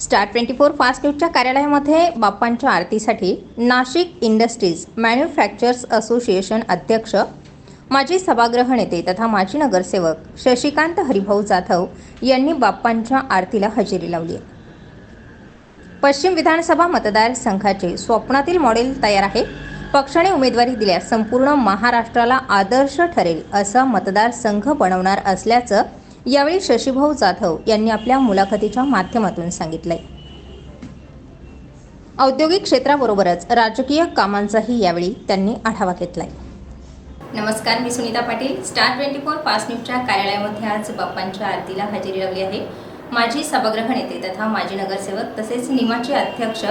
Star twenty four fast न्यूजच्या कार्यालयामध्ये बाप्पांच्या आरतीसाठी नाशिक इंडस्ट्रीज मॅन्युफॅक्चर्स असोसिएशन अध्यक्ष माजी सभागृह नेते तथा माजी नगरसेवक शशिकांत हरिभाऊ जाधव यांनी बाप्पांच्या आरतीला हजेरी लावली. आहे पश्चिम विधानसभा मतदारसंघाचे स्वप्नातील मॉडेल तयार आहे. पक्षाने उमेदवारी दिल्यास संपूर्ण महाराष्ट्राला आदर्श ठरेल असा मतदारसंघ बनवणार असल्याचं यावेळी शशीभाऊ जाधव यांनी आपल्या मुलाखतीच्या माध्यमातून सांगितलंय औद्योगिक क्षेत्राबरोबरच राजकीय कामांचाही यावेळी त्यांनी आढावा घेतलाय. नमस्कार मी Sunita Patil. Star twenty four fast न्यूजच्या कार्यालयामध्ये आज बाप्पांच्या आरतीला हजेरी लावली आहे. माजी सभागृह नेते तथा माजी नगरसेवक तसेच निमाचे अध्यक्ष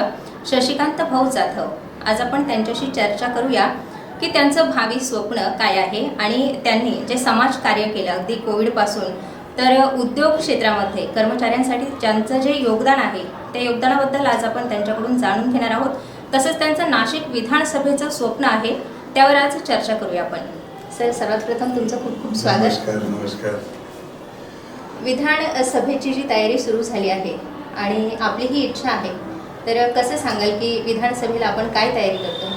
शशिकांत भाऊ जाधव आज आपण त्यांच्याशी चर्चा करूया की त्यांचं भावी स्वप्न काय आहे आणि त्यांनी जे समाज कार्य केलं अगदी कोविडपासून तर उद्योग क्षेत्रामध्ये कर्मचाऱ्यांसाठी ज्यांचं जे योगदान आहे त्या योगदानाबद्दल आज आपण त्यांच्याकडून जाणून घेणार आहोत. तसंच त्यांचं नाशिक विधानसभेचं स्वप्न आहे त्यावर आज चर्चा करूया आपण. सर सर्वात प्रथम तुमचं खूप खूप स्वागत. नमस्कार नमस्कार. विधान सभेची जी तयारी सुरू झाली आहे आणि आपली ही इच्छा आहे तर कसं सांगाल की विधानसभेला आपण काय तयारी करतो?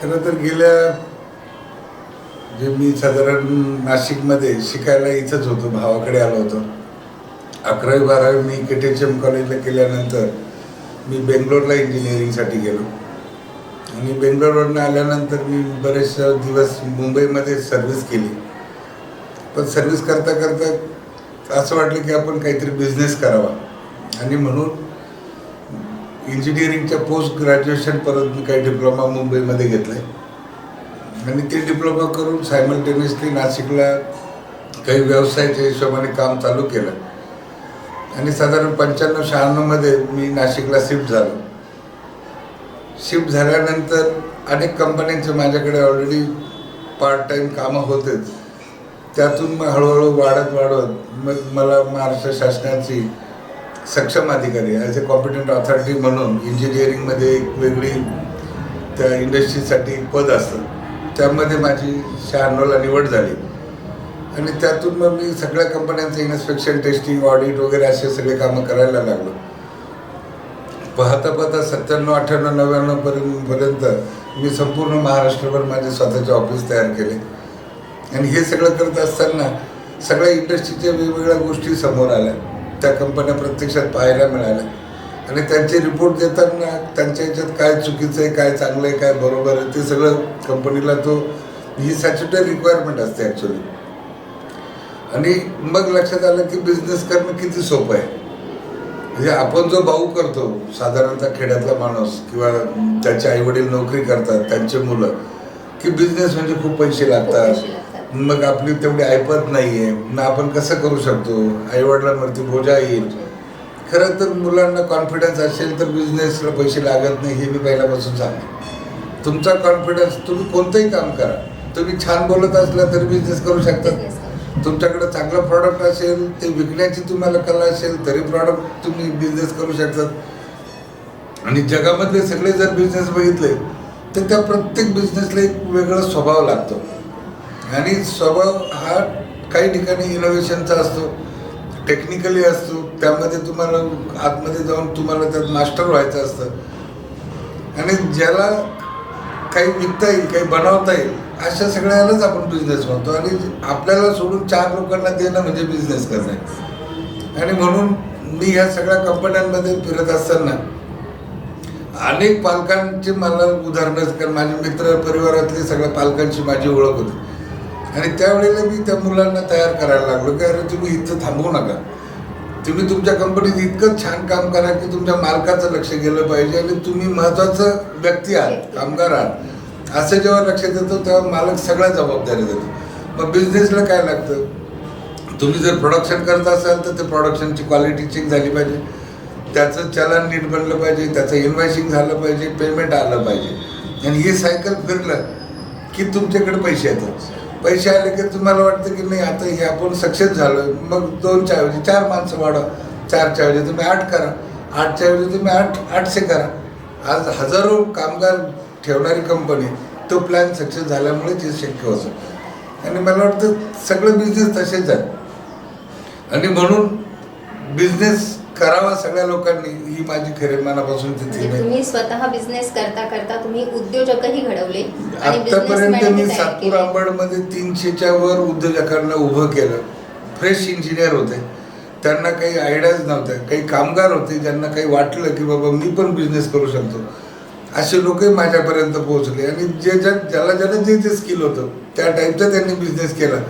खरं तर गेल्या जे मी साधारण नाशिकमध्ये शिकायला इथंच होतो भावाकडे आलो होतो. अकरावी बारावी मी के टी एच एम कॉलेजला केल्यानंतर मी बेंगलोरला इंजिनिअरिंगसाठी गेलो. आणि बेंगलोरवरनं आल्यानंतर मी बरेचसे दिवस मुंबईमध्ये सर्व्हिस केली. पण सर्व्हिस करता करता असं वाटलं की आपण काहीतरी बिझनेस करावा. आणि म्हणून इंजिनिअरिंगच्या पोस्ट ग्रॅज्युएशनपर्यंत मी काही डिप्लोमा मुंबईमध्ये घेतला आणि ते डिप्लोमा करून सायमल्टेनियसली नाशिकला काही व्यवसायाच्या हिशोबाने काम चालू केलं. आणि साधारण पंच्याण्णव शहाण्णवमध्ये मी नाशिकला शिफ्ट झालो. शिफ्ट झाल्यानंतर अनेक कंपन्यांचे माझ्याकडे ऑलरेडी पार्ट टाईम कामं होतेच. त्यातून मग हळूहळू वाढत वाढत मग मला महाराष्ट्र शासनाची सक्षम अधिकारी ॲज अ कॉम्पिटंट ऑथॉरिटी म्हणून इंजिनिअरिंगमध्ये एक वेगळी त्या इंडस्ट्रीसाठी पद असतं. त्यामध्ये माझी शहाण्णवला निवड झाली. आणि त्यातून मग मी सगळ्या कंपन्यांचं इन्स्पेक्शन टेस्टिंग ऑडिट वगैरे असे सगळे कामं करायला लागलो. पाहता पाहता सत्त्याण्णव अठ्ठ्याण्णव नव्याण्णवपर्यंत पर्यंत मी संपूर्ण महाराष्ट्रभर माझे स्वतःचे ऑफिस तयार केले. आणि हे सगळं करत असताना सगळ्या इंडस्ट्रीच्या वेगवेगळ्या गोष्टी समोर आल्या. त्या कंपन्या प्रत्यक्षात पाहायला मिळाल्या. आणि त्यांचे रिपोर्ट देताना त्यांच्या ह्याच्यात काय चुकीचं आहे काय चांगलं आहे काय बरोबर आहे ते सगळं कंपनीला तो ही सॅच्युटरी रिक्वायरमेंट असते ॲक्च्युली आणि मग लक्षात आलं की बिझनेस करणं किती सोपं आहे. म्हणजे आपण जो भाऊ करतो साधारणतः खेड्यातला माणूस किंवा त्याचे आईवडील नोकरी करतात त्यांचे मुलं की बिझनेस म्हणजे खूप पैसे लागतात. मग आपली तेवढी ऐपत नाही आहे मग आपण कसं करू शकतो? आईवडिलांवरती बोजा येईल. खरं तर मुलांना कॉन्फिडन्स असेल तर बिझनेसला पैसे लागत नाही हे मी पहिल्यापासून सांगतो. तुमचा कॉन्फिडन्स तुम्ही कोणतंही काम करा. तुम्ही छान बोलत असला तरी बिझनेस करू करू. तुमच्याकडे चांगलं प्रॉडक्ट असेल ते विकण्याची तुम्हाला कला असेल तरी प्रॉडक्ट तुम्ही बिझनेस करू शकतात आणि जगामधले सगळे जर बिझनेस बघितले तर त्या प्रत्येक बिझनेसला एक वेगळा स्वभाव लागतो. आणि स्वभाव हा काही ठिकाणी इनोव्हेशनचा असतो. टेक्निकली असतो त्यामध्ये तुम्हाला आतमध्ये जाऊन तुम्हाला त्यात मास्टर व्हायचं असतं. आणि ज्याला काही विकता येईल काही बनवता येईल अशा सगळ्यालाच आपण बिझनेस म्हणतो. आणि आपल्याला सोडून चार लोकांना देणं म्हणजे बिझनेस करणं. आहे आणि म्हणून मी ह्या सगळ्या कंपन्यांमध्ये फिरत असताना अनेक पालकांची मला उदाहरणं कारण माझे मित्र परिवारातली सगळ्या पालकांची माझी ओळख होती. आणि त्यावेळेला मी त्या मुलांना तयार करायला लागलो की अरे तुम्ही इथं थांबवू नका. तुम्ही तुमच्या कंपनीत इतकं छान काम करा की तुमच्या मालकाचं लक्ष गेलं पाहिजे आणि तुम्ही महत्वाचं व्यक्ती आहात कामगार आहात. असं जेव्हा लक्षात येतं तेव्हा मालक सगळ्या जबाबदारी देतो. मग बिझनेसला काय लागतं? तुम्ही जर प्रोडक्शन करत असाल तर ते प्रोडक्शनची क्वालिटी चेक झाली पाहिजे. त्याचं चलन नीट बनलं पाहिजे त्याचं इन्व्हायसिंग झालं पाहिजे पेमेंट आलं पाहिजे. आणि हे सायकल फिरलं की तुमच्याकडे पैसे येतात. पैसे आले की तुम्हाला वाटतं की नाही आता हे आपण सक्सेस झालो मग दोनच्या ऐवजी चार माणसं वाढवा. चारच्या ऐवजी तुम्ही आठ करा. आठच्या ऐवजी तुम्ही आठ आठशे करा. आज हजारो कामगार ठेवणारी कंपनी तो प्लॅन सक्सेस झाल्यामुळे ते शक्य होतं आणि मला वाटतं सगळं बिझनेस तसेच आहे. आणि म्हणून बिझनेस करावा सगळ्या लोकांनी ही माझी खरे मनापासून म्हणजे तुम्ही स्वतः बिझनेस करता करता तुम्ही उद्योजकही घडवले आतापर्यंत मी सातपूर केले. आंबडमध्ये तीनशेच्या वर उद्योजकांना उभं केलं. फ्रेश इंजिनियर होते. त्यांना काही आयडियाज नव्हत्या काही कामगार होते ज्यांना काही वाटलं की बाबा मी पण बिझनेस करू शकतो. असे लोकही माझ्यापर्यंत पोहोचले. आणि जे ज्या ज्याला ज्याला जे जे स्किल होतं त्या टाईपचा त्यांनी बिझनेस केला.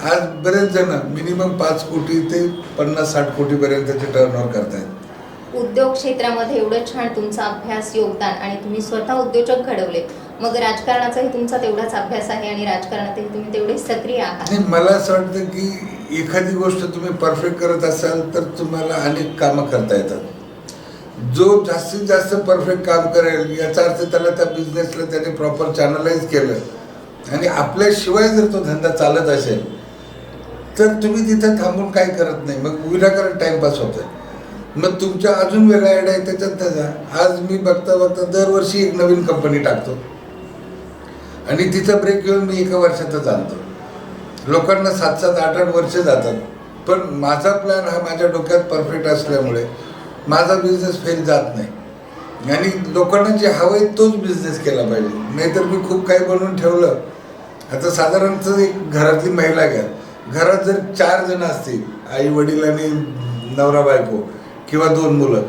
आज बरेच जण मिनिमम पाच कोटी ते पन्नास साठ कोटीपर्यंतचे टर्न ओव्हर करतायत. उद्योग क्षेत्रामध्ये एवढं छान तुमचा अभ्यास योगदान आणि तुम्ही स्वतः उद्योजक घडवले. मग राजकारणाचाही तुमचा तेवढाच अभ्यास आहे आणि राजकारणातही तुम्ही तेवढे सक्रिय आहात. आणि मला असं वाटतं की एखादी गोष्ट तुम्ही परफेक्ट करत असाल तर तुम्हाला अनेक कामं करता येतात. जो जास्तीत जास्त परफेक्ट काम करेल याचा अर्थ त्याला त्या बिझनेसला त्याने प्रॉपर चॅनलाइज केलं. आणि आपल्याशिवाय जर तो धंदा चालत असेल तर तुम्ही तिथं थांबून काही करत नाही. मग विनाकारण टाइमपास होतं मग तुमच्या अजून वेगळ्या आयडिया आहे त्याच्यात त्याचा आज मी बघता बघता दरवर्षी एक नवीन कंपनी टाकतो. आणि तिचा ब्रेक घेऊन मी एका वर्षातच आणतो. लोकांना सात सात आठ आठ वर्ष जातात. पण माझा प्लॅन हा माझ्या डोक्यात परफेक्ट असल्यामुळे माझा बिझनेस फेल जात नाही. आणि लोकांना जे हवं आहे तोच बिझनेस केला पाहिजे. नाहीतर मी खूप काही बनवून ठेवलं. आता साधारणतः एक घरातली महिला घ्या. घरात जर चार जण असतील आई वडील आणि नवरा बायको किंवा दोन मुलं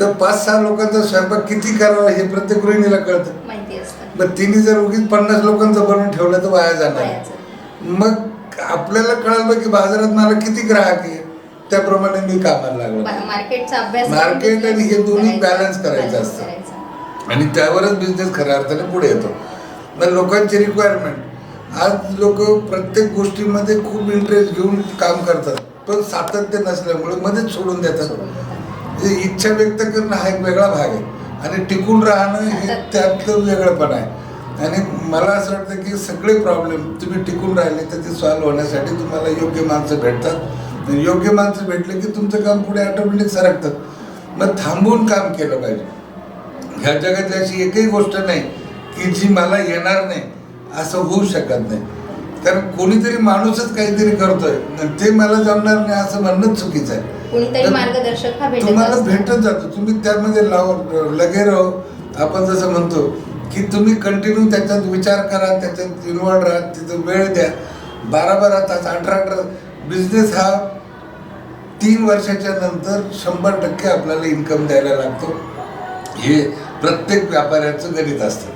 तर पाच सहा लोकांचा स्वयंपाक किती करावा हे प्रत्येक गृहिणीला कळतं. मग तिने जर उगीच पन्नास लोकांचं बनवून ठेवलं तर वाया जाणार. मग आपल्याला कळालं की बाजारात मला किती ग्राहक आहे त्याप्रमाणे मी कामाला लागलो. मार्केट आणि हे दोन्ही balance करायचं असतं. आणि त्यावरच बिझनेस खऱ्या अर्थाने पुढे येतो. मग लोकांची रिक्वायरमेंट आज लोक प्रत्येक गोष्टीमध्ये खूप इंटरेस्ट घेऊन काम करतात पण सातत्य नसल्यामुळे मध्येच सोडून देतात. इच्छा व्यक्त करणं हा एक वेगळा भाग आहे. आणि टिकून राहणं हे त्यातलं वेगळं पण आहे. आणि मला असं वाटतं की सगळे प्रॉब्लेम तुम्ही टिकून राहिले तर ते सॉल्व्ह होण्यासाठी तुम्हाला योग्य माणसं भेटतात. योग्य माणसं भेटले की तुमचं काम पुढे ऑटोमॅटिक सरकतं. मग थांबून काम केलं पाहिजे. ह्या जगातली अशी एकही गोष्ट नाही की जी मला येणार नाही. असं होऊ शकत नाही. कारण कोणीतरी माणूसच काहीतरी करतोय. ते मला जमणार नाही असं म्हणणंच चुकीचं आहे. मार्गदर्शक हा तुम्हाला. भेटत जातो. तुम्ही त्यामध्ये लाव लगे राहो. आपण जसं म्हणतो की तुम्ही कंटिन्यू त्याच्यात विचार करा त्याच्यात इन्वॉल्ड राहा तिथं वेळ द्या. बारा बारा तास अठरा अठरा बिझनेस हा तीन वर्षाच्या नंतर शंभर टक्के आपल्याला इन्कम द्यायला लागतो. हे प्रत्येक व्यापाऱ्याचं गणित असतं.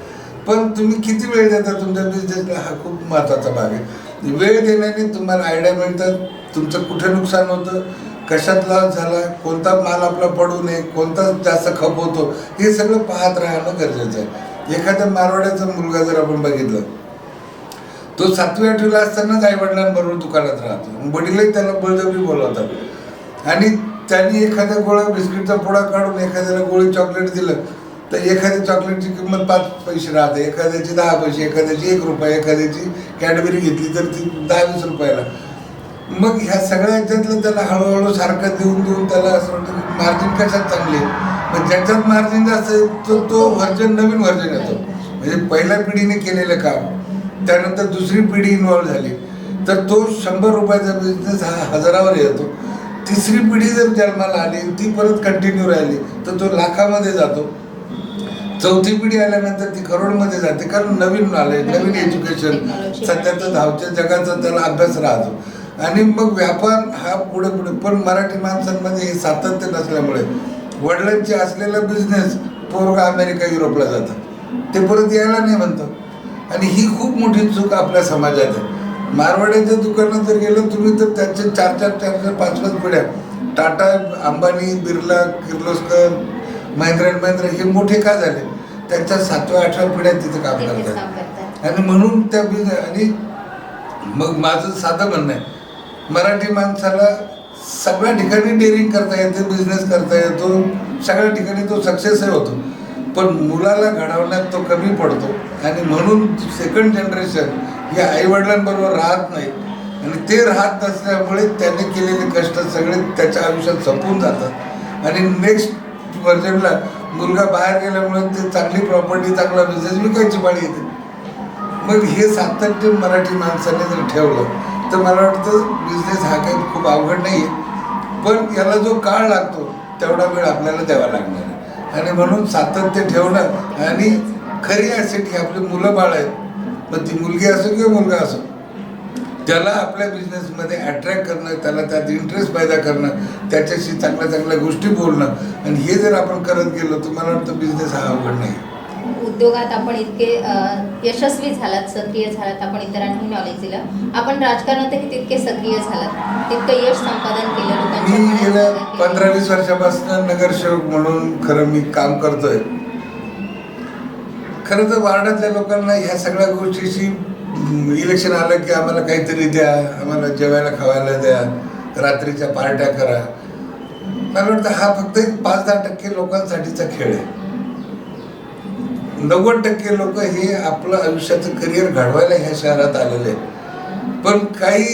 पण तुम्ही किती वेळ देता? तुमच्या बिझनेसला हा खूप महत्त्वाचा भाग आहे. म्हणजे वेळ देण्याने तुम्हाला आयडिया मिळतात. तुमचं कुठे नुकसान होतं? कशात लॉस झाला? कोणता माल आपला पडू नये? कोणता जास्त खप होतो? हे सगळं पाहत राहणं गरजेचं आहे. एखाद्या मारवाड्याचा मुलगा जर आपण बघितलं तो सातवी आठवीला असतानाच आई वडिलांबरोबर दुकानात राहतो. वडीलही त्याला बळजबरी बोलवतात. आणि त्यांनी एखाद्या गोळा बिस्किटचा पुडा काढून एखाद्याला गोळी चॉकलेट दिलं तर एखाद्या चॉकलेटची किंमत पाच पैसे राहते. एखाद्याची दहा पैसे एखाद्याची एक रुपये एखाद्याची कॅडबरी घेतली तर ती दहा वीस रुपयाला. मग ह्या सगळ्या याच्यातलं त्याला हळूहळू सारखं देऊन देऊन त्याला असं वाटतं की मार्जिन कशात चांगले? पण मग ज्याच्यात मार्जिन जास्त आहे तो तो व्हर्जन नवीन व्हर्जन येतो. म्हणजे पहिल्या पिढीने केलेलं काम. त्यानंतर दुसरी पिढी इन्व्हॉल्व झाली. तर तो शंभर रुपयाचा बिझनेस हा हजारावर येतो. तिसरी पिढी जर जन्माला आली ती परत कंटिन्यू राहिली तर तो लाखामध्ये जातो. चौथी पिढी आल्यानंतर ती करोडमध्ये जाते कारण नवीन नॉलेज नवीन एज्युकेशन. सध्याच्या धावच्या जगाचा त्याला अभ्यास राहतो. आणि मग व्यापार हा पुढे पुढे पण मराठी माणसांमध्ये हे सातत्य नसल्यामुळे वडिलांचे असलेला बिझनेस पोरगा अमेरिका युरोपला जातं. ते परत यायला नाही म्हणतं. आणि ही खूप मोठी चूक आपल्या समाजात आहे. मारवाड्याच्या दुकानात जर गेलं तुम्ही तर त्यांचे चार चार चार चार पाच पाच पिढ्या. टाटा अंबानी बिर्ला किर्लोस्कर महिंद्रा अँड महिंद्रा हे मोठे का झाले? त्यांच्या सातव्या आठव्या पिढ्या तिथे काम करतात. आणि म्हणून त्या आणि मग माझं साधं म्हणणं आहे मराठी माणसाला सगळ्या ठिकाणी डेअरिंग करता येते बिझनेस करता येतो सगळ्या ठिकाणी तो सक्सेसही होतो. पण मुलाला घडवण्यात तो कमी पडतो. आणि म्हणून सेकंड जनरेशन हे आईवडिलांबरोबर राहत नाही. आणि ते राहत नसल्यामुळे त्याने केलेले कष्ट सगळे त्याच्या आयुष्यात संपून जातात. आणि नेक्स्ट वर्जनला मुलगा बाहेर गेल्यामुळे ते चांगली प्रॉपर्टी चांगला बिझनेस विकायची पाळी येते. मग हे सातत्य मराठी माणसाने जर ठेवलं तर मला वाटतं बिझनेस हा काही खूप अवघड नाही आहे पण याला जो काळ लागतो तेवढा वेळ आपल्याला द्यावा लागणार आहे. आणि म्हणून सातत्य ठेवणं आणि खरी ॲसेट ही आपली मुलं बाळ आहेत. मग ती मुलगी असो किंवा मुलगा असो त्याला आपल्या बिझनेसमध्ये अट्रॅक्ट करणं त्याला त्यात इंटरेस्ट पैदा करणं त्याच्याशी चांगल्या चांगल्या गोष्टी बोलणं. आणि हे जर आपण करत गेलो तर मला वाटतं बिझनेस हा अवघड नाही. उद्योगात आपण इतके यशस्वी झालात सक्रिय झालात आपण इतरांनाही नॉलेज दिलं. आपण राजकारणातही तितके सक्रिय झालात. तितकं यश संपादन केलं मी गेल्या. पंधरा वीस वर्षापासून नगरसेवक म्हणून खरं मी काम करतोय. खरं तर वार्डातल्या लोकांना ह्या सगळ्या गोष्टीशी इलेक्शन आलं की आम्हाला काहीतरी द्या आम्हाला जेवायला खावायला द्या रात्रीच्या पार्ट्या करा. मला वाटतं हा फक्त एक पाच दहा टक्के लोकांसाठीचा खेळ आहे. नव्वद टक्के लोक हे आपलं आयुष्याचं करिअर घडवायला ह्या शहरात आलेले आहेत. पण काही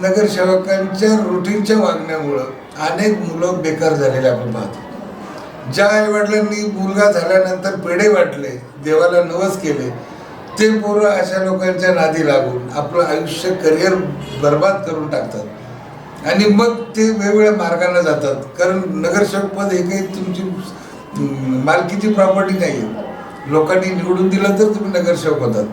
नगरसेवकांच्या रुटीनच्या वागण्यामुळं अनेक मुलं बेकार झालेले आपण पाहतो. ज्या आईवडिलांनी मुलगा झाल्यानंतर पेढे वाटले देवाला नवस केले ते पोरं अशा लोकांच्या नादी लागून आपलं आयुष्य करिअर बर्बाद करून टाकतात. आणि मग ते वेगवेगळ्या मार्गाने जातात. कारण नगरसेवक पद हे काही तुमची मालकीची प्रॉपर्टी नाही आहे लोकांनी निवडून दिलं तर तुम्ही नगरसेवक होतात.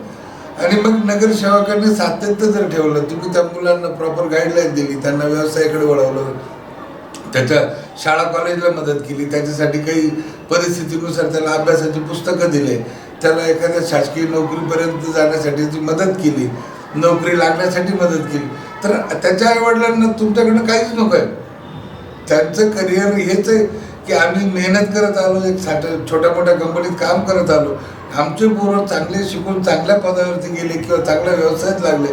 आणि मग नगरसेवकांनी सातत्य जर ठेवलं तुम्ही त्या मुलांना प्रॉपर गाईडलाईन दिली त्यांना व्यवसायाकडे वळवलं त्याच्या शाळा कॉलेजला मदत केली त्याच्यासाठी काही परिस्थितीनुसार त्याला अभ्यासाची पुस्तकं दिले त्याला एखाद्या शासकीय नोकरीपर्यंत जाण्यासाठी मदत केली नोकरी लागण्यासाठी मदत केली तर त्याच्या आईवडिलांना तुमच्याकडनं काहीच नको आहे त्यांचं करिअर हेच आहे की आम्ही मेहनत करत आलो एक साठ छोट्या मोठ्या कंपनीत काम करत आलो. आमचे पोरं चांगले शिकून चांगल्या पदावरती गेले किंवा चांगल्या व्यवसायात लागले.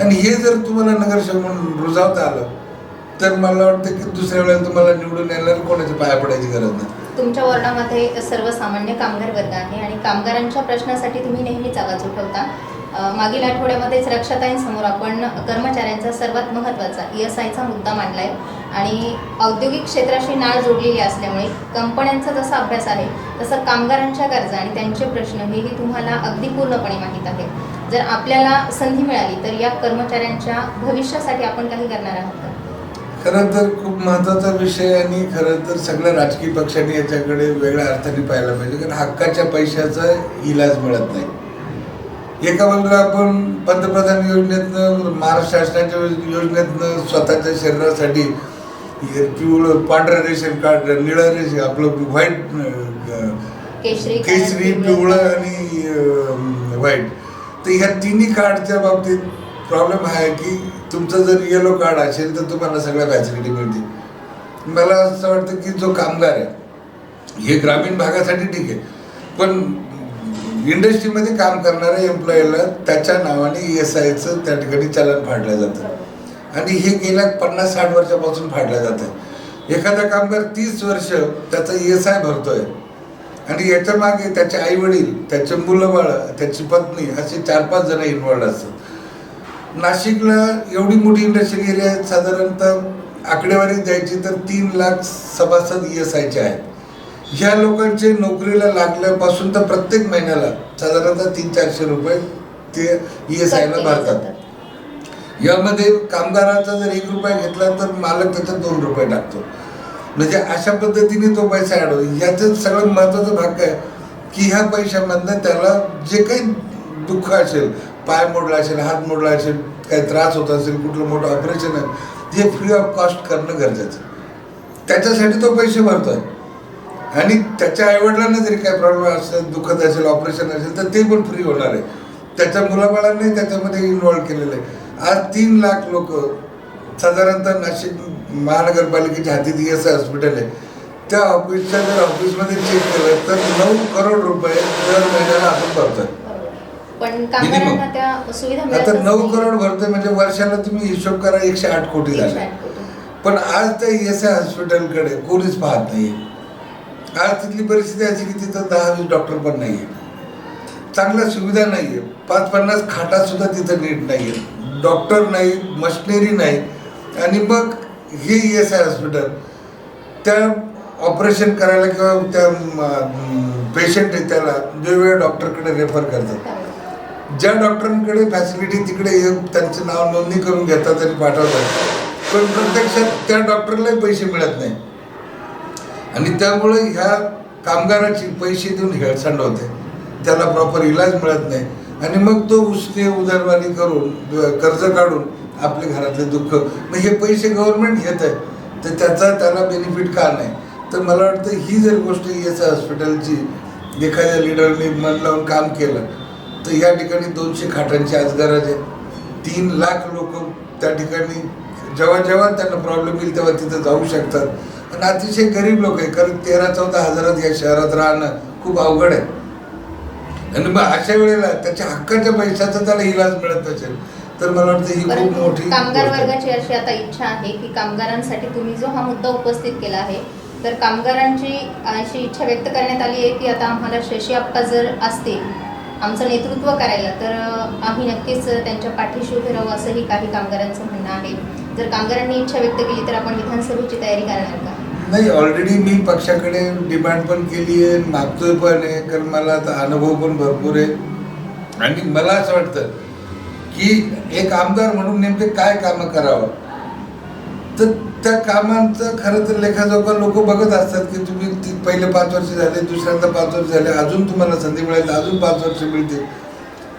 आणि हे जर तुम्हाला नगरसेवक म्हणून रुजावता आलं तर मला वाटतं की दुसऱ्या वेळेला तुम्हाला निवडून येणार कोणाच्या पाया पडायची गरज नाही. तुमच्या वॉर्डामध्ये सर्वसामान्य कामगार वर्ग आहे आणि कामगारांच्या प्रश्नासाठी तुम्ही नेहमीच आवाज उठवता. मागील आठवड्यामध्येच रक्षाताईंसमोर आपण कर्मचाऱ्यांचा सर्वात महत्त्वाचा ई एस आयचा मुद्दा मांडलाय आणि औद्योगिक क्षेत्राशी नाळ जोडलेली असल्यामुळे कंपन्यांचा जसा अभ्यास आहे तसं कामगारांच्या गरजा आणि त्यांचे प्रश्न हेही तुम्हाला अगदी पूर्णपणे माहीत आहे जर आपल्याला संधी मिळाली तर या कर्मचाऱ्यांच्या भविष्यासाठी आपण काही करणार आहात? का खरं तर खूप महत्त्वाचा विषय आणि खरं तर सगळ्या राजकीय पक्षांनी याच्याकडे वेगळ्या अर्थाने पाहायला पाहिजे कारण हक्काच्या पैशाचा इलाज मिळत नाही. एका बाजूला आपण पंतप्रधान योजनेतनं महाराष्ट्र शासनाच्या योज- योजनेतनं स्वतःच्या शरीरासाठी पिवळं पांढरं रेशन कार्ड निळं रेशन आपलं व्हाईट केशरी केशरी पिवळं आणि व्हाईट. तर ह्या तिन्ही कार्डच्या बाबतीत प्रॉब्लेम हा आहे की तुमचं जर येलो कार्ड असेल तर तुम्हाला सगळ्या फॅसिलिटी मिळतील. मला असं वाटतं की जो कामगार आहे हे ग्रामीण भागासाठी ठीक आहे. पण इंडस्ट्रीमध्ये काम करणाऱ्या एम्प्लॉईला त्याच्या नावाने ई एस आयचं त्या ठिकाणी चलन फाडलं जातं. आणि हे गेल्या पन्नास साठ वर्षापासून फाडलं जातं. एखादा कामगार तीस वर्ष त्याचा ई एस आय भरतोय. आणि याच्या मागे त्याचे आई वडील त्याचे मुलं बाळ त्याची पत्नी असे चार पाच जण इन्वॉल्ड असतात. नाशिकला एवढी मोठी इंडस्ट्रियल एरिया आहे साधारणतः आकडेवारी द्यायची तर तीन लाख सभासद एस आयचे आहेत. ह्या लोकांचे नोकरीला लागल्यापासून तर प्रत्येक महिन्याला साधारणतः तीन चारशे रुपये ते ई एस आयला भरतात. यामध्ये कामगाराचा जर एक रुपया घेतला तर मालक त्याच्यात दोन रुपये टाकतो. म्हणजे अशा पद्धतीने तो पैसा ॲड होतो. याचं सगळ्यात महत्त्वाचा भाग काय? की ह्या पैशामधनं त्याला जे काही दुःख असेल पाय मोडला असेल हात मोडला असेल काही त्रास होत असेल कुठलं मोठं ऑपरेशन आहे ते फ्री ऑफ कॉस्ट करणं गरजेचं त्याच्यासाठी तो पैसे भरतो आहे आणि त्याच्या आईवडिलांना जरी काही प्रॉब्लेम असेल दुखत असेल ऑपरेशन असेल तर ते पण फ्री होणार आहे. त्याच्या मुलाबाळांनी त्याच्यामध्ये इन्व्हॉल्व केलेलं आहे. आज तीन लाख लोक साधारणतः नाशिक महानगरपालिकेच्या हातीत एस आय हॉस्पिटल आहे. त्या ऑफिसच्या जर ऑफिसमध्ये चेक केलं तर नऊ करोड रुपये दर महिन्याला आपण भरतोय. पण कामगारांना त्या सुविधा आता नऊ. करोड भरतोय म्हणजे वर्षाला तुम्ही हिशोब करा एकशे आठ कोटी झाले. पण आज त्या एस आय हॉस्पिटलकडे कोणीच पाहत नाही आज तिथली परिस्थिती अशी की तिथं दहा वीस डॉक्टर पण नाही चांगल्या सुविधा नाही आहे पाच पन्नास खाटा सुद्धा तिथं नीट नाही आहे डॉक्टर नाही मशिनरी नाही. आणि मग हे एस आय हॉस्पिटल त्या ऑपरेशन करायला किंवा त्या पेशंट आहे त्याला वेगवेगळ्या डॉक्टरकडे रेफर करतात. ज्या डॉक्टरांकडे फॅसिलिटी तिकडे येऊन त्यांचं नाव नोंदणी करून घेतात आणि पाठवतात पण प्रत्यक्षात त्या डॉक्टरलाही पैसे मिळत नाही. आणि त्यामुळे ह्या कामगाराची पैसे देऊन हेळसांड होते. त्याला प्रॉपर इलाज मिळत नाही. आणि मग तो उसने उदारवाणी करून कर्ज काढून आपले घरातले दुःख मग हे पैसे गव्हर्नमेंट घेत आहे तर त्याचा त्याला बेनिफिट का नाही? तर मला वाटतं ही जर गोष्ट एस हॉस्पिटलची एखाद्या लिडरने मन लावून काम केलं तर या ठिकाणी दोनशे खाटांची आज गरज आहे. तीन लाख लोक त्या ठिकाणी जेव्हा जेव्हा त्यांना प्रॉब्लेम येईल तेव्हा तिथं जाऊ शकतात. आणि अतिशय गरीब लोक आहे कारण तेरा चौदा हजारात या शहरात राहणं खूप अवघड आहे. आणि मग अशा वेळेला त्याच्या हक्काच्या पैशाचा त्याला इलाज मिळत नसेल तर मला वाटतं ही खूप मोठी कामगार. वर्गाची अशी आता इच्छा आहे की कामगारांसाठी तुम्ही जो हा मुद्दा उपस्थित केला आहे तर कामगारांची अशी इच्छा व्यक्त करण्यात आली आहे की आता आम्हाला शशी अप्पा जर असतील आमचं नेतृत्व करायला तर आम्ही नक्कीच त्यांच्या पाठीशी उभे राहू असंही काही कामगारांचं म्हणणं आहे. जर कामगारांनी इच्छा व्यक्त केली तर आपण विधानसभेची तयारी करणार का? नाही ऑलरेडी मी पक्षाकडे डिमांड पण केली आहे मागतोय पण आहे कारण मला आता अनुभव पण भरपूर आहे. आणि मला असं वाटतं की एक आमदार म्हणून नेमके काय कामं करावं? तर त्या कामांचं खरं तर लेखाजोखा लोक बघत असतात की तुम्ही ती पहिले पाच वर्ष झाले दुसऱ्यांदा पाच वर्ष झाले अजून तुम्हाला संधी मिळेल अजून पाच वर्ष मिळते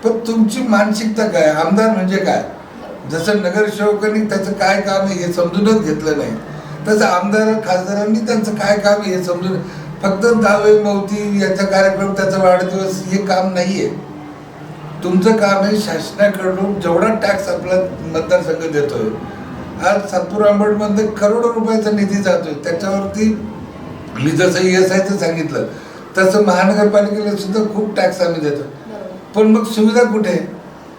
पण तुमची मानसिकता काय? आमदार म्हणजे काय? जसं नगरसेवकांनी त्याचं काय काम आहे हे समजूनच घेतलं नाही. तसं आमदार खासदारांनी त्यांचं काय काम आहे हे समजून फक्त दावे मौती याचा कार्यक्रम त्याचा वाढदिवस हे काम नाही आहे तुमचं काम आहे शासनाकडून जेवढा टॅक्स आपला मतदारसंघ देतोय आज सातपूर आंबडमध्ये करोडो रुपयाचा निधी जातोय. त्याच्यावरती मी जसं एस आयचं सांगितलं तसं महानगरपालिकेला सुद्धा खूप टॅक्स आम्ही देतो पण मग सुविधा कुठे? आहे?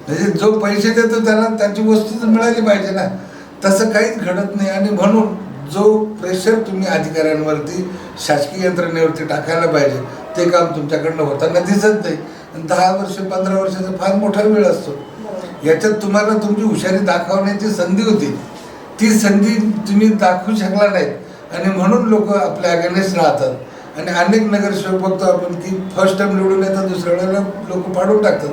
म्हणजे जो पैसे देतो त्याला त्याची वस्तू तर मिळाली पाहिजे ना. तसं काहीच घडत नाही आणि म्हणून जो प्रेशर तुम्ही अधिकाऱ्यांवरती शासकीय यंत्रणेवरती टाकायला पाहिजे ते काम तुमच्याकडनं होताना दिसत नाही. दहा वर्ष पंधरा वर्षाचा फार मोठा वेळ असतो. याच्यात तुम्हाला तुमची हुशारी दाखवण्याची संधी होती. ती संधी तुम्ही दाखवू शकला नाहीत. आणि म्हणून लोक आपल्या अगेनेस्ट राहतात. आणि अनेक नगरसेवक बघतो आपण की फर्स्ट टाइम निवडून येतात दुसऱ्या वेळेला लोक पाडून टाकतात.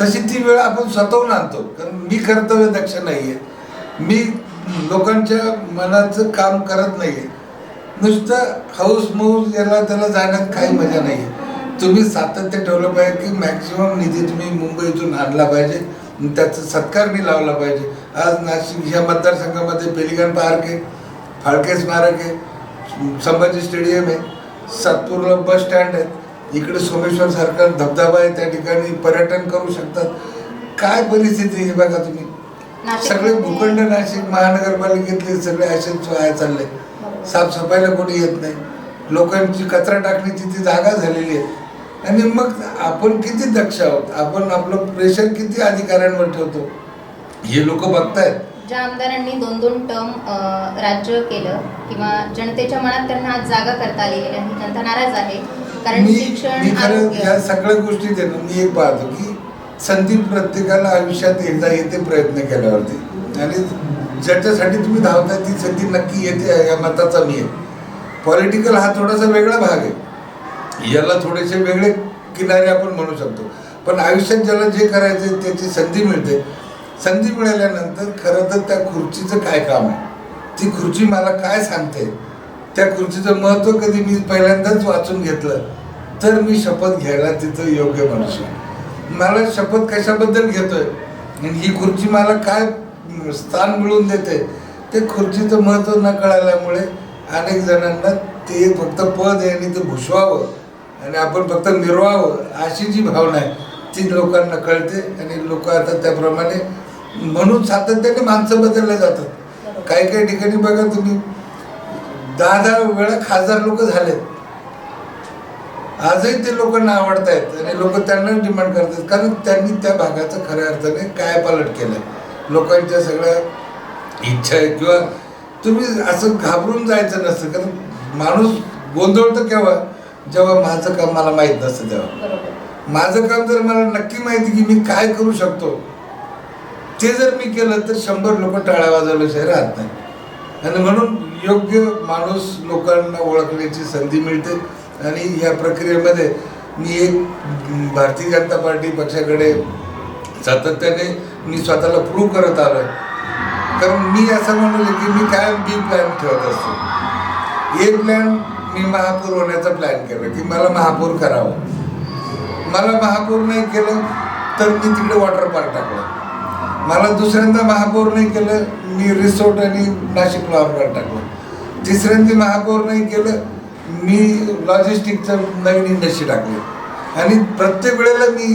तशी ती वेळ आपण स्वतःहून आणतो. कारण मी कर्तव्य दक्ष नाही आहे मी लोकांच्या मनाचं काम करत नाही आहे नुसतं हाऊस मौस याला त्याला जाण्यात काही मजा नाही आहे तुम्ही सातत्य ठेवलं पाहिजे की मॅक्झिमम निधी तुम्ही मुंबईतून आणला पाहिजे. त्याचा सत्कार मी लावला पाहिजे. आज नाशिक ह्या मतदारसंघामध्ये पेलिगन पार्क आहे फाळके स्मारक आहे संभाजी स्टेडियम आहे सातपूरला बस स्टँड आहे इकडे सोमेश्वर सारखा धबधबा आहे त्या ठिकाणी पर्यटन करू शकतात. काय परिस्थिती आहे बघा तुम्ही. सगळे भूखंड नाशिक महानगरपालिकेतले सगळे असेच वाया चालले. साफसफाईला कोणी येत नाही. लोकांची कचरा टाकण्याची ती जागा झालेली आहे. आणि मग आपण किती दक्ष आहोत? आपण आपलं प्रेशर किती अधिकाऱ्यांवर ठेवतो? हे लोक बघतायत. ज्या आमदारांनी दोन दोन टर्म राज्य केलं किंवा जनतेच्या मनात त्यांना आज जागा करता आलेली नाही जनता नाराज आहे. कारण मी खरं या सगळ्या गोष्टी देतो मी एक पाहतो की संधी प्रत्येकाला आयुष्यात एकदा येते प्रयत्न केल्यावरती. आणि ज्याच्यासाठी तुम्ही धावताय ती संधी नक्की येते या मताचा मी आहे. पॉलिटिकल हा थोडासा वेगळा भाग आहे. याला थोडेसे वेगळे किनारे आपण म्हणू शकतो. पण आयुष्यात ज्याला जे करायचं त्याची संधी मिळते. संधी मिळाल्यानंतर खरं तर त्या खुर्चीचं काय काम आहे? ती खुर्ची मला काय सांगते? त्या खुर्चीचं महत्त्व कधी मी पहिल्यांदाच वाचून घेतलं तर मी शपथ घ्यायला तिथं योग्य मनुष्य मला शपथ कशाबद्दल घेतोय? आणि ही खुर्ची मला काय स्थान मिळवून देते? ते खुर्चीचं महत्त्व न कळाल्यामुळे अनेक जणांना ते फक्त पद आहे आणि ते भुसवावं आणि आपण फक्त मिरवावं अशी जी भावना आहे ती लोकांना कळते आणि लोक आता त्याप्रमाणे म्हणून सातत्याने माणसं बदलले जातात. काही काही ठिकाणी बघा तुम्ही दहा दहा वेळा खासदार लोक झालेत. आजही ते लोकांना आवडत आहेत आणि लोक त्यांना डिमांड करतात. कारण त्यांनी त्या भागाचं खऱ्या अर्थाने काय पालट केलंय. लोकांच्या सगळ्या इच्छा आहे किंवा तुम्ही असं घाबरून जायचं नसतं. कारण माणूस गोंधळतो केव्हा? जेव्हा माझं काम मला माहीत नसतं तेव्हा. माझं काम जर मला नक्की माहिती की मी काय करू शकतो ते जर मी केलं तर शंभर लोक टाळ्या वाजवल्याशिवाय राहत नाही. आणि म्हणून योग्य माणूस लोकांना ओळखण्याची संधी मिळते. आणि या प्रक्रियेमध्ये मी एक भारतीय जनता पार्टी पक्षाकडे सातत्याने मी स्वतःला प्रूव्ह करत आलो कारण मी असं म्हणलं की मी काय बी प्लॅन ठेवत असतो? ए प्लॅन मी महापौर होण्याचा प्लॅन केला की मला महापौर करावं. मला महापौर नाही केलं तर मी तिकडे वॉटर पार्क टाकलं. मला दुसऱ्यांदा महापौर नाही केलं मी रिसोर्ट आणि नाशिक फ्लॉवर पार्क टाकलं. तिसऱ्यांदा महापौर नाही केलं मी लॉजिस्टिकचं नवीन इंडस्ट्री टाकली. आणि प्रत्येक वेळेला मी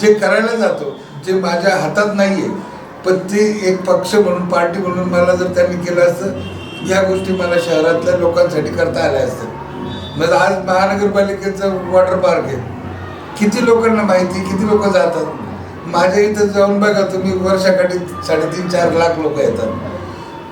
जे करायला जातो जे माझ्या हातात नाही आहे पण ते एक पक्ष म्हणून पार्टी म्हणून मला जर त्यांनी केलं असतं या गोष्टी मला शहरातल्या लोकांसाठी करता आल्या असतात. म्हणजे आज महानगरपालिकेचं वॉटर पार्क आहे. किती लोकांना माहिती किती लोक जातात? माझ्या इथं जाऊन बघा तुम्ही वर्षाकाठी साडेतीन चार लाख लोक येतात.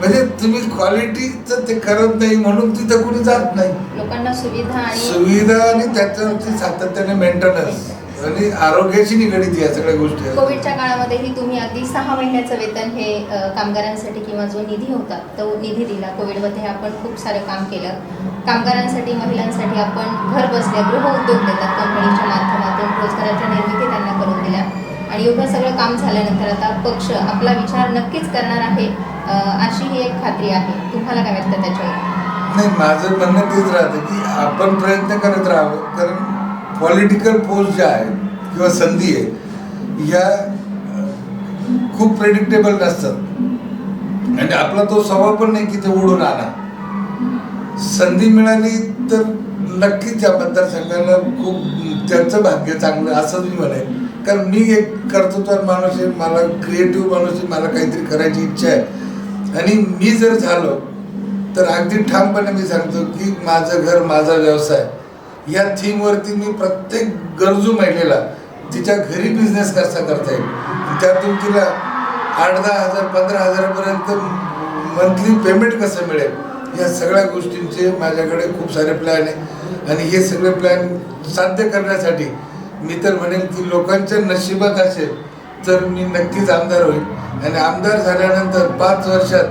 म्हणजे तुम्ही क्वालिटीचं ते करत नाही म्हणून तिथं कुणी जात नाही. लोकांना सुविधा आणि सुविधा आणि त्याच्यावरती सातत्याने मेंटेनन्स आणि आरोग्याशी निगडीत या सगळ्या गोष्टी. कोविडच्या काळामध्येही तुम्ही अगदी सहा महिन्याचं वेतन हे कामगारांसाठी किंवा जो निधी होता तो निधी दिला. कोविडमध्ये आपण खूप सारं काम केलं. कामगारांसाठी महिलांसाठी आपण घर बसल्या गृह उद्योग देतात. कंपनीच्या माध्यमातून रोजगाराच्या निर्मिती त्यांना करून दिल्या. आणि एवढं सगळं काम झाल्यानंतर आता पक्ष आपला विचार नक्कीच करणार आहे अशी ही एक खात्री आहे. तुम्हाला काय वाटतं त्याच्यावर? नाही माझं म्हणणं तेच राहतं की आपण प्रयत्न करत राहावं. कारण पॉलिटिकल पोस्ट ज्या आहेत किंवा संधी आहे या खूप प्रेडिक्टेबल नसतात. आणि आपला तो स्वभाव पण नाही की ते उडून आणा. संधी मिळाली तर नक्कीच या मतदारसंघाला खूप त्यांचं भाग्य चांगलं असं मी म्हणेन. कारण मी एक कर्तृत्वान माणूस आहे मला क्रिएटिव्ह माणूस आहे मला काहीतरी करायची इच्छा आहे. आणि मी जर झालो तर अगदी ठामपणे मी सांगतो की माझं घर माझा व्यवसाय या थीमवरती मी प्रत्येक गरजू महिलेला तिच्या घरी बिझनेस कसा करता येईल? त्यातून तिला आठ दहा हजार पंधरा हजारापर्यंत मंथली पेमेंट कसं मिळेल? या सगळ्या गोष्टींचे माझ्याकडे खूप सारे प्लॅन आहे. आणि हे सगळे प्लॅन साध्य करण्यासाठी मी तर म्हणेन की लोकांच्या नशिबात असेल तर मी नक्कीच आमदार होईल. आणि आमदार झाल्यानंतर पाच वर्षात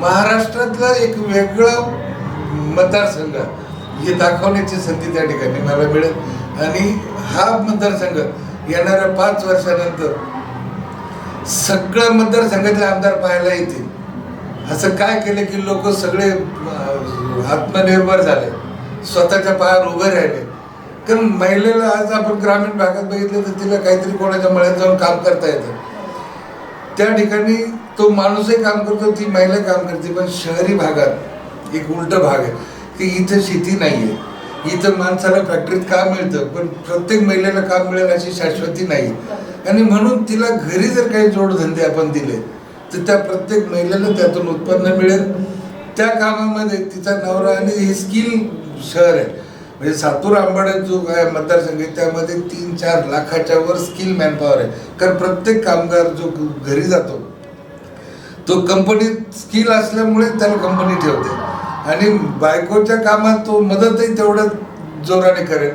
महाराष्ट्रातला एक वेगळा मतदारसंघ हे दाखवण्याची संधी त्या ठिकाणी मला मिळेल. आणि हा मतदारसंघ येणाऱ्या पाच वर्षानंतर सगळ्या मतदारसंघातले आमदार पाहायला येतील. असं काय केलं की लोक सगळे आत्मनिर्भर झाले. स्वतःच्या पायावर उभे राहिले. कारण महिलेला आज आपण ग्रामीण भागात बघितलं तर तिला काहीतरी कोणाच्या मळ्यात जाऊन काम करता येतं. त्या ठिकाणी तो माणूसही काम करतो ती महिला काम करते पण शहरी भागात एक उलट भाग आहे की इथं शेती नाही आहे इथं माणसाला फॅक्टरीत काम मिळतं पण प्रत्येक महिलेला काम मिळेल अशी शाश्वती नाही. आणि म्हणून तिला घरी जर काही जोडधंदे आपण दिले तर त्या प्रत्येक महिलेला त्यातून उत्पन्न मिळेल. त्या कामामध्ये तिचा नवरा आणि हे स्किल शहर आहे. म्हणजे सातूर आंबाडा जो काय मतदारसंघ आहे त्यामध्ये तीन चार लाखाच्या वर स्किल मॅनपॉवर आहे. कारण प्रत्येक कामगार जो घरी जातो तो कंपनीत स्किल असल्यामुळे त्याला कंपनी ठेवते. आणि बायकोच्या कामात तो मदतही तेवढं जोराने करेल.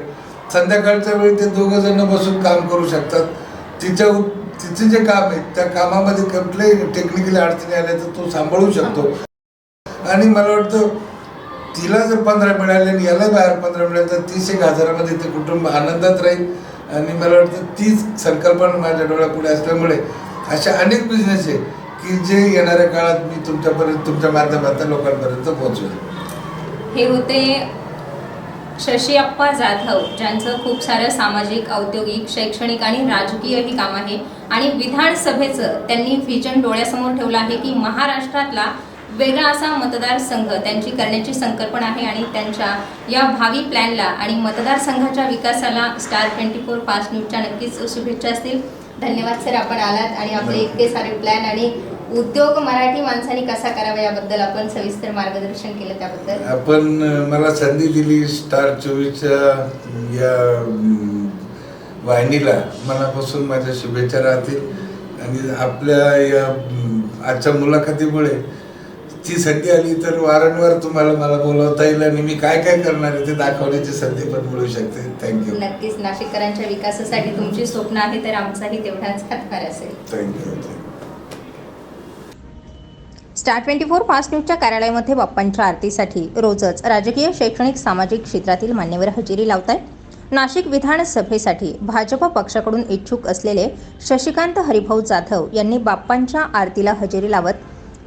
संध्याकाळच्या वेळी ते दोघं जण बसून काम करू शकतात. तिच्या तिचे जे काम आहे त्या कामामध्ये कुठल्याही टेक्निकली अडचणी आल्या तर तो सांभाळू शकतो. आणि मला वाटतं तिला जर पंधरा मिळाले आणि याला बाहेर पंधरा मिळाले तर तीस एक हजारामध्ये ते कुटुंब आनंदात राहील. आणि मला वाटतं तीच संकल्पना माझ्या डोळ्यापुढे असल्यामुळे अशा अनेक बिझनेस आहे की जे येणाऱ्या काळात मी तुमच्यापर्यंत तुमच्या माध्यमातून लोकांपर्यंत पोहोचवेल हे होते शशी अप्पा जाधव ज्यांचं खूप सारं सामाजिक औद्योगिक शैक्षणिक आणि राजकीयही काम आहे. आणि विधानसभेचं त्यांनी व्हिजन डोळ्यासमोर ठेवलं आहे की महाराष्ट्रातला वेगळा असा मतदारसंघ त्यांची करण्याची संकल्पना आहे आणि त्यांच्या या भावी प्लॅनला आणि मतदारसंघाच्या विकासाला स्टार ट्वेंटी फोर फास्ट न्यूजच्या नक्कीच शुभेच्छा असतील. धन्यवाद सर आपण आलात आणि आपले इतके सारे प्लॅन आणि उद्योग मराठी माणसांनी कसा करावा याबद्दल आपण सविस्तर मार्गदर्शन केलं त्याबद्दल. आपण मला संधी दिली स्टार चोवीसच्या या वाहिनीला. मनापासून माझ्या शुभेच्छा राहतील. आणि आपल्या या आजच्या मुलाखतीमुळे ती संधी आली तर वारंवार तुम्हाला मला बोलवता येईल आणि मी काय काय करणार आहे ते दाखवण्याची संधी पण मिळू शकते. थँक्यू नक्कीच. नाशिककरांच्या विकासासाठी तुमची स्वप्न आहे तर आमचाही तेवढाच हातभार असेल. Thank you star twenty four fast न्यूजच्या कार्यालयामध्ये बाप्पांच्या आरतीसाठी रोजच राजकीय शैक्षणिक सामाजिक क्षेत्रातील मान्यवर हजेरी लावत आहेत नाशिक विधानसभेसाठी भाजप पक्षाकडून इच्छुक असलेले शशिकांत हरिभाऊ जाधव यांनी बाप्पांच्या आरतीला हजेरी लावत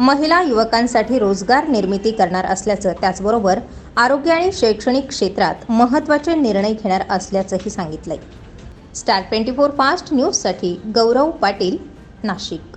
महिला युवकांसाठी रोजगार निर्मिती करणार असल्याचं त्याचबरोबर आरोग्य आणि शैक्षणिक क्षेत्रात महत्त्वाचे निर्णय घेणार असल्याचंही सांगितलंय. स्टार ट्वेंटी फोर फास्ट न्यूजसाठी गौरव पाटील नाशिक.